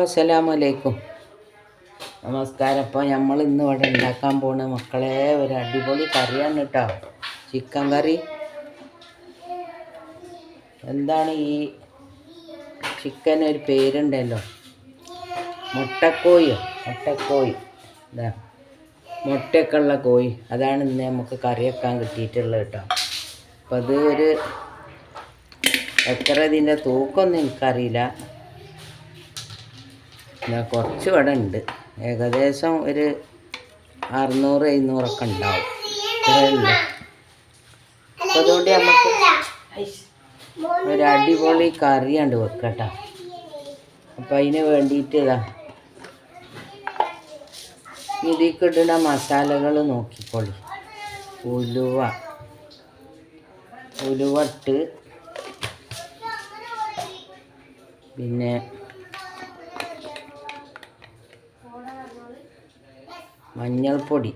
അസ്സലാമലൈക്കും. നമസ്കാരം അപ്പോൾ നമ്മൾ ഇന്ന് ഇവിടെ ഉണ്ടാക്കാൻ പോണ മക്കളെ ഒരു അടിപൊളി കറിയാണ് കേട്ടോ ചിക്കൻ കറി. എന്താണ് ഈ ചിക്കൻ ഒരു പേരുണ്ടല്ലോ? മുട്ടക്കോയോ മുട്ടക്കോയി എന്താ മുട്ടയൊക്കെ ഉള്ള കോഴി. അതാണ് ഇന്ന് നമുക്ക് കറി വെക്കാൻ കിട്ടിയിട്ടുള്ളത് കേട്ടോ അപ്പോൾ അത് ഒരു എത്ര ഇതിന്റെ തൂക്കമൊന്നും എനിക്കറിയില്ല. ഞാൻ കുറച്ച് ഇവിടെ ഉണ്ട്. ഏകദേശം ഒരു അറുന്നൂറ് എഴുന്നൂറൊക്കെ ഉണ്ടാവും. അപ്പോൾ അതുകൊണ്ട് നമുക്ക് ഒരു അടിപൊളി കറിയുണ്ട് വെക്കട്ടോ. അപ്പം അതിന് വേണ്ടിയിട്ട് ഇതാ ഇതിലേക്ക് മസാലകൾ നോക്കിക്കോളി. ഉലുവ. ഉലുവട്ട് പിന്നെ മഞ്ഞൾപ്പൊടി.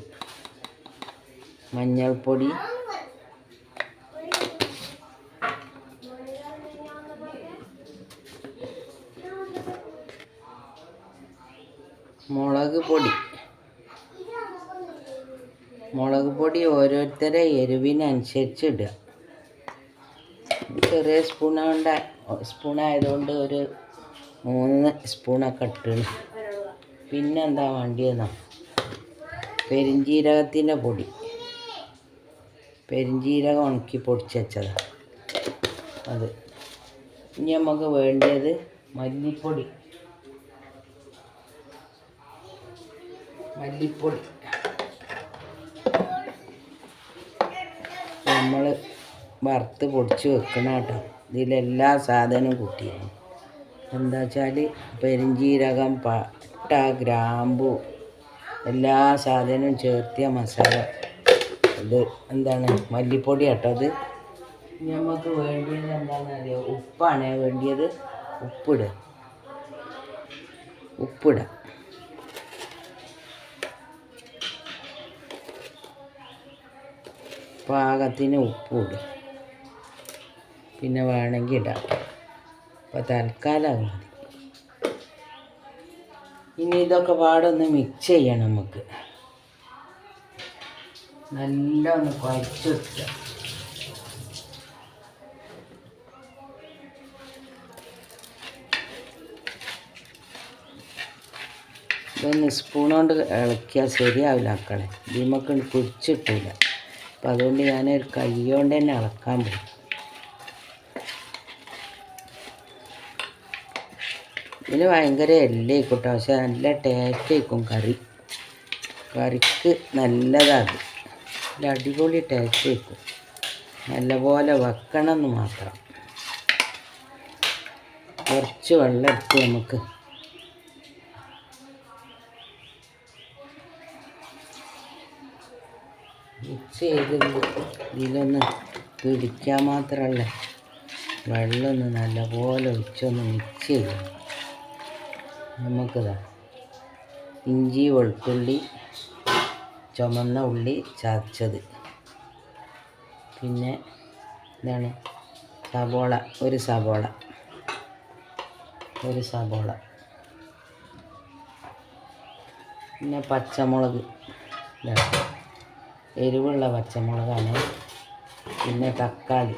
മഞ്ഞൾപ്പൊടി. മുളക് പൊടി. മുളക് പൊടി ഓരോരുത്തരെ എരിവിനനുസരിച്ച് ഇടുക ചെറിയ സ്പൂണുകൊണ്ട് സ്പൂണായതുകൊണ്ട് ഒരു മൂന്ന് സ്പൂണൊക്കെ ഇട്ടു പിന്നെന്താ വേണ്ടിയെന്നോ പെരിഞ്ജീരകത്തിന്റെ പൊടി. പെരിഞ്ജീരകം ഉണക്കി പൊടിച്ച് വെച്ചതാണ് അത്. ഇനി നമുക്ക് വേണ്ടത് മല്ലിപ്പൊടി. മല്ലിപ്പൊടി. നമ്മൾ വറുത്ത് പൊടിച്ച് വെക്കണം കേട്ടോ. ഇതിലെല്ലാ സാധനവും കൂട്ടിയിരുന്നു എന്താ വെച്ചാൽ പെരിഞ്ജീരകം പട്ട ഗ്രാമ്പു എല്ലാ സാധനവും ചേർത്തിയ മസാല. ഇത് എന്താണ്? മല്ലിപ്പൊടി കേട്ടോ അത് നമുക്ക് വേണ്ടിയത് എന്താണെന്ന് അറിയോ? ഉപ്പാണ് വേണ്ടിയത് ഉപ്പിടുക ഉപ്പിടുക പാകത്തിന് ഉപ്പിട പിന്നെ വേണമെങ്കിൽ ഇടാം. അപ്പോൾ തൽക്കാലം മതി. ഇനി ഇതൊക്കെ പാടൊന്ന് മിക്സ് ചെയ്യണം നമുക്ക്. നല്ല ഒന്ന് കുഴച്ച് വെക്കുക ഇതൊന്ന് സ്പൂൺ കൊണ്ട് ഇളക്കിയാൽ ശരിയാവില്ല മക്കളെ. ഇതിമക്ക് പിടിച്ചിട്ടില്ല അപ്പം അതുകൊണ്ട് ഞാനൊരു കൈ കൊണ്ട് തന്നെ ഇളക്കാൻ പോകും ഇതിന് ഭയങ്കര എല്ലേക്കൂട്ടോ. പക്ഷെ നല്ല ടേസ്റ്റ് ആയിരിക്കും കറി. കറിക്ക് നല്ലതാണ്. നല്ല അടിപൊളി ടേസ്റ്റ് ആയിരിക്കും നല്ലപോലെ വെക്കണം എന്ന് മാത്രം. കുറച്ച് വെള്ളം എടുത്ത് നമുക്ക്. മിക്സ് ചെയ്ത് ഇതിലൊന്ന് പിടിക്കാൻ മാത്രമല്ല. വെള്ളമൊന്ന് നല്ലപോലെ ഒഴിച്ചൊന്ന് മിക്സ് ചെയ്യണം. നമുക്കിതാ. ഇഞ്ചി വെളുത്തുള്ളി ചുമന്ന ഉള്ളി ചതച്ചത്. പിന്നെ എന്താണ് സബോള ഒരു സബോള ഒരു സബോള പിന്നെ പച്ചമുളക്. എരിവുള്ള പച്ചമുളകാണ്. പിന്നെ തക്കാളി.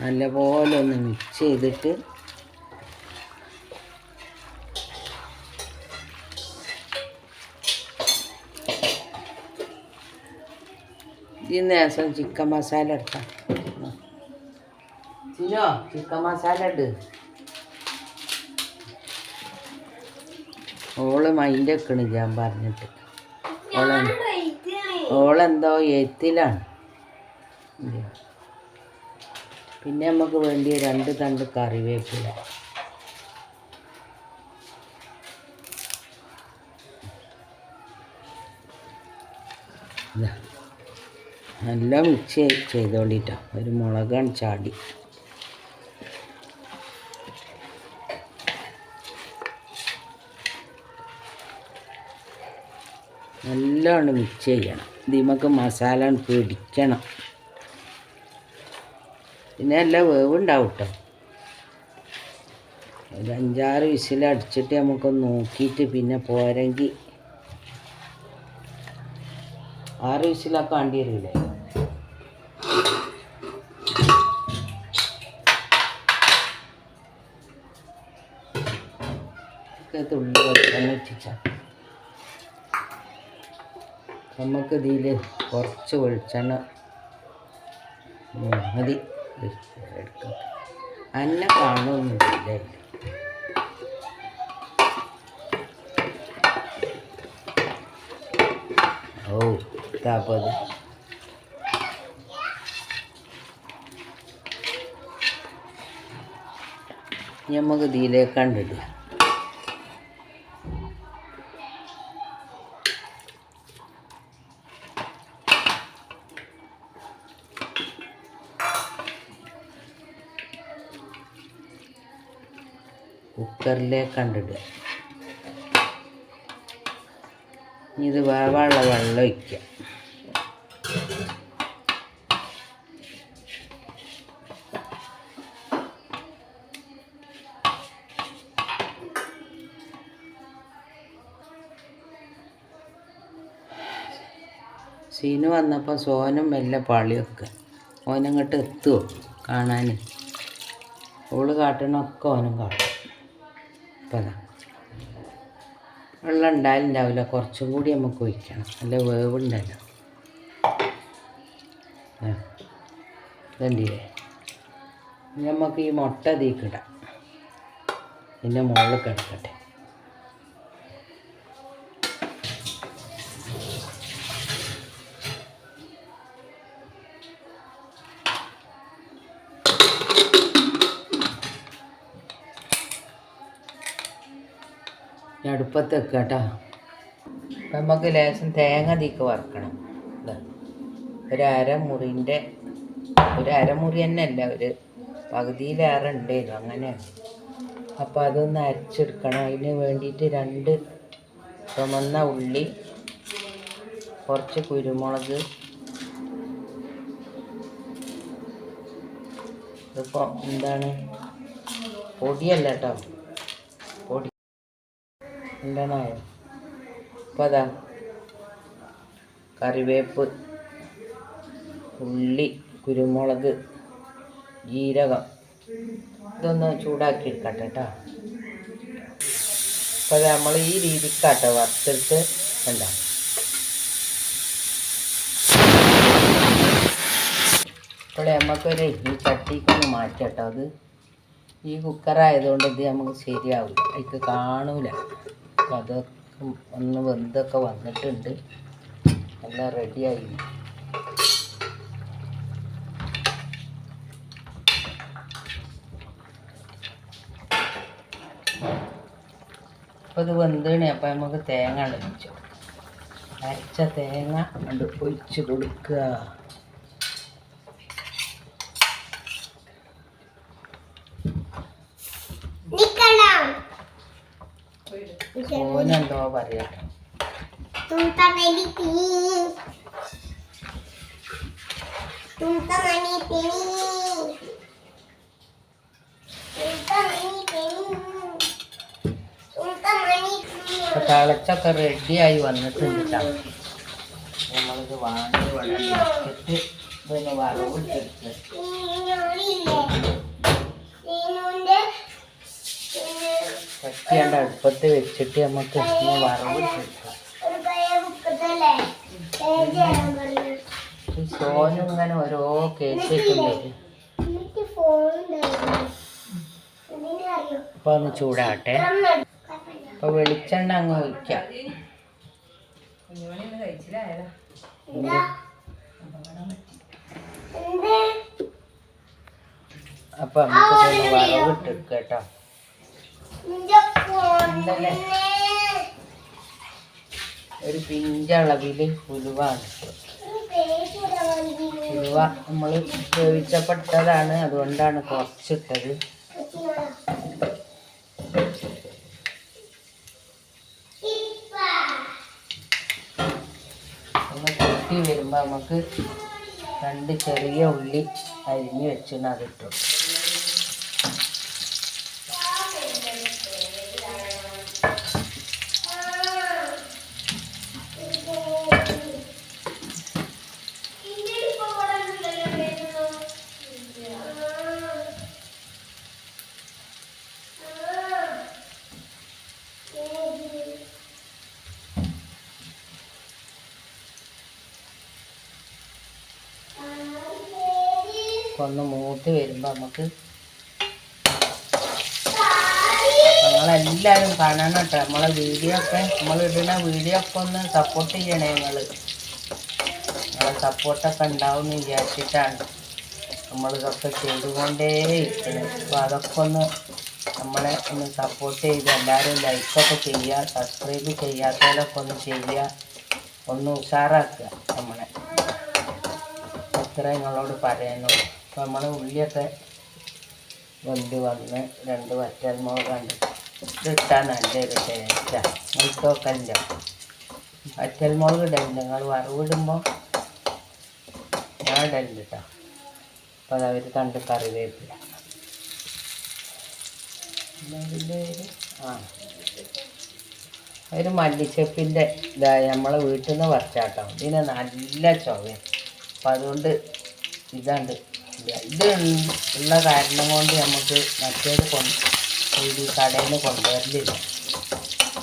നല്ലപോലെ ഒന്ന് മിക്സ് ചെയ്തിട്ട് ഇതിന് ശേഷം ചിക്കൻ മസാല എടുക്കാം. ചിനോ ചിക്കൻ മസാല ഇട്. ഓൾ മൈൻഡ് വെക്കണില്ല ഞാൻ പറഞ്ഞിട്ട്. ഓളെ ഓളെന്തോ എഴുത്തിലാണ്. പിന്നെ നമുക്ക് വേണ്ടിയ രണ്ട് തണ്ട് കറിവേപ്പില. നല്ല മിക്സ് ചെയ്തോണ്ടിട്ടോ. ഒരു മുളകാണ് ചാടി. നല്ലോണം മിക്സ് ചെയ്യണം. ഇതിമക്ക് മസാല പിടിക്കണം. പിന്നെ നല്ല വേവുണ്ടാവും കേട്ടോ ഒരു അഞ്ചാറ് വിസിലടിച്ചിട്ട് നമുക്കൊന്ന് നോക്കിയിട്ട് പിന്നെ പോരെങ്കിൽ ആറ് വിസിലൊക്കെ വേണ്ടി വരില്ലേ തുള്ളി വെളിച്ചെണ്ണ ഇട്ടിച്ചാൽ നമുക്ക് ഇതിൽ കുറച്ച് വെളിച്ചെണ്ണ മതി. എടുക്കാം അന്നെ കാണുമൊന്നുമില്ല ഓ താപ്പത് നമുക്ക് ഇതിലേക്ക് കണ്ടിടുക കുക്കറിലേക്ക് കണ്ടിടുക ഇനി ഇത് വേവാനുള്ള വെള്ളം ഒഴിക്കുക സീന് വന്നപ്പോൾ സോനും മെല്ലെ പാളിയൊക്കെ. ഓനങ്ങോട്ട് എത്തുമോ കാണാൻ ഓൾ കാട്ടണമൊക്കെ ഓനും കാട്ടും. അതാ വെള്ളം ഉണ്ടായാലുണ്ടാവില്ല. കുറച്ചും കൂടി നമുക്ക് ഒഴിക്കണം. നല്ല വേവുണ്ടല്ലോ. ഇതുണ്ടില്ലേ? നമുക്ക് ഈ മുട്ട തീക്കിടാം പിന്നെ മുകളിൽ കിടക്കട്ടെ. അടുപ്പത്ത് വെക്കുക കേട്ടോ. നമുക്ക് ലേശം തേങ്ങ തീക്ക് വറക്കണം. ഒരു അരമുറിന്റെ ഒരു അരമുറി തന്നെ അല്ല ഒരു പകുതിയിലേറെ ഉണ്ടായിരുന്നു അങ്ങനെ. അപ്പോൾ അതൊന്ന് അരച്ചെടുക്കണം. അതിന് വേണ്ടിയിട്ട് രണ്ട് ചുമന്ന ഉള്ളി കുറച്ച് കുരുമുളക് ഇതിപ്പോൾ എന്താണ്? പൊടിയല്ല കേട്ടോ. എന്താണായോ അപ്പോൾ അതാ. കറിവേപ്പ് ഉള്ളി കുരുമുളക് ജീരകം. ഇതൊന്ന് ചൂടാക്കി എടുക്കട്ടെ കേട്ടോ അപ്പോൾ നമ്മൾ ഈ രീതിക്കാട്ടോ വറുത്തെടുത്ത് വേണ്ട അപ്പോൾ നമുക്കൊരു ഈ ചട്ടിക്കൊന്ന് മാറ്റട്ടോ. അത് ഈ കുക്കറായതുകൊണ്ട് ഇത് നമുക്ക് ശരിയാവില്ല അതിക്ക് കാണൂല. അപ്പം അതൊക്കെ ഒന്ന് വെന്തൊക്കെ വന്നിട്ടുണ്ട്. എല്ലാം റെഡിയായി. അപ്പോൾ ഇത് വെന്തണി അപ്പം നമുക്ക് തേങ്ങ അടച്ചു അരച്ച തേങ്ങ കൊണ്ട് കൊടുക്കുക. mau variar. Tuntan editi. Tuntan editi. కాలచ్చ ఒక రెడ్డి అయి అన్నట్టు ఉంటాం మనకి ചട്ടിയാണ്ട് അടുപ്പത്ത് വെച്ചിട്ട് നമുക്ക് ഈ സോനും ഇങ്ങനെ ഓരോ ഇതിനറിയോ അപ്പൊ ഒന്ന് ചൂടാട്ടെ അപ്പൊ വെളിച്ചെണ്ണ അങ്ങ് ഒഴിക്കാം. അപ്പൊ നമുക്ക് വറവിട്ടെടുക്കാം കേട്ടോ. ഫോൺ ഒരു പിഞ്ചളവിൽ ഉലുവ ഉലുവ നമ്മൾ വേവിച്ചപ്പെട്ടതാണ് അതുകൊണ്ടാണ് കുറച്ചിട്ടത്. ഒന്ന് വരുമ്പോ വരുമ്പോൾ നമുക്ക് രണ്ട് ചെറിയ ഉള്ളി അരിഞ്ഞ് വെച്ചിട്ട് അതിട്ടു അപ്പോൾ ഒന്ന് മൂത്ത് വരുമ്പോൾ നമുക്ക് നിങ്ങളെല്ലാവരും കാണണം കേട്ടോ. നമ്മളെ വീഡിയോ ഒക്കെ നമ്മൾ ഇടുന്ന വീഡിയോ ഒക്കെ ഒന്ന് സപ്പോർട്ട് ചെയ്യണേ നിങ്ങൾ നിങ്ങളെ സപ്പോർട്ടൊക്കെ ഉണ്ടാവും എന്ന് വിചാരിച്ചിട്ടാണ് നമ്മളിതൊക്കെ ചെയ്തുകൊണ്ടേ ഇരിക്കുന്നത് അപ്പോൾ അതൊക്കെ ഒന്ന് നമ്മളെ ഒന്ന് സപ്പോർട്ട് ചെയ്ത് എല്ലാവരും ലൈക്കൊക്കെ ചെയ്യുക സബ്സ്ക്രൈബ് ചെയ്യാത്തവരൊക്കെ ഒന്ന് ചെയ്യുക ഒന്ന് ഉഷാറാക്കുക നമ്മളെ. അത്രേ നിങ്ങളോട് പറയാനുള്ളൂ അപ്പോൾ നമ്മൾ ഉള്ളിയൊക്കെ വെന്ത് വന്ന് രണ്ട് വറ്റൽമുളക് കണ്ട് ഇതിട്ടാൽ നല്ലൊരു ടേസ്റ്റാണ് നിങ്ങൾക്ക് ഇല്ല വറ്റൽമുളക് നിങ്ങൾ വറവിടുമ്പോൾ ഞാൻ ഇടലുണ്ട് കേട്ടോ അപ്പോൾ അതവർ കണ്ട് കറിവേപ്പില. അതിന്റെ ഒരു മല്ലിച്ചപ്പിന്റെ ഇതായ നമ്മളെ വീട്ടിൽ നിന്ന് പറിച്ചാട്ടോ ഇതിന് നല്ല ചുവ അപ്പം അതുകൊണ്ട് ഇതാണ്ട്. ഇത് ഉള്ള കാരണം കൊണ്ട് നമുക്ക് മറ്റേത് കൊണ്ട് കടയിൽ നിന്ന് കൊണ്ടുവരലില്ല.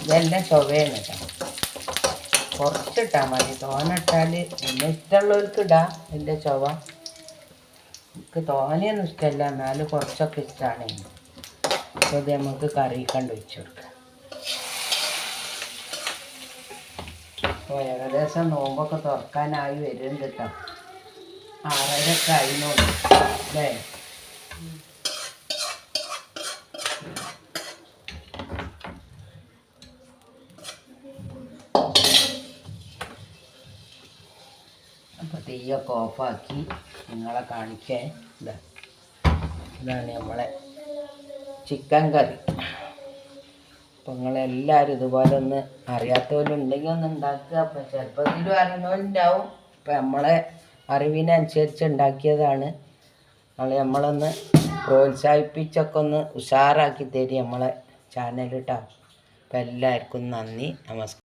ഇതെല്ലാം ചൊവയാണ് കേട്ടോ പുറത്തിട്ടാൽ മതി. തോനിട്ടാൽ പിന്നെ ഇഷ്ടമുള്ളവർക്ക് ഇടാം എന്റെ ചുവ എനിക്ക് തോനെയൊന്നും ഇഷ്ടമല്ല എന്നാലും കുറച്ചൊക്കെ ഇഷ്ടമാണ് അപ്പോൾ ഇത് നമുക്ക് കറി കണ്ട് വെച്ച് കൊടുക്കാം. അപ്പോൾ ഏകദേശം നോമ്പൊക്കെ തുറക്കാനായി വരുന്നുണ്ട് കേട്ടോ ആറരയൊക്കെ ആയിനോളൂ അല്ലേ? അപ്പോൾ തീയൊക്കെ ഓഫാക്കി നിങ്ങളെ കാണിക്കേ ഇതാ ഇതാണ് നമ്മളെ ചിക്കൻ കറി. അപ്പം നിങ്ങളെല്ലാവരും ഇതുപോലെ ഒന്ന് അറിയാത്തവരുണ്ടെങ്കിൽ ഒന്ന് ഉണ്ടാക്കുക. അപ്പം ചിലപ്പോൾ ഇതിലും അറിയുന്നവരുണ്ടാവും അപ്പം നമ്മളെ അറിവിനനുസരിച്ച് ഉണ്ടാക്കിയതാണ് നമ്മൾ നമ്മളൊന്ന് പ്രോത്സാഹിപ്പിച്ചൊക്കെ ഒന്ന് ഉഷാറാക്കി തരും നമ്മളെ ചാനൽ കേട്ടോ അപ്പം എല്ലാവർക്കും നന്ദി. നമസ്കാരം.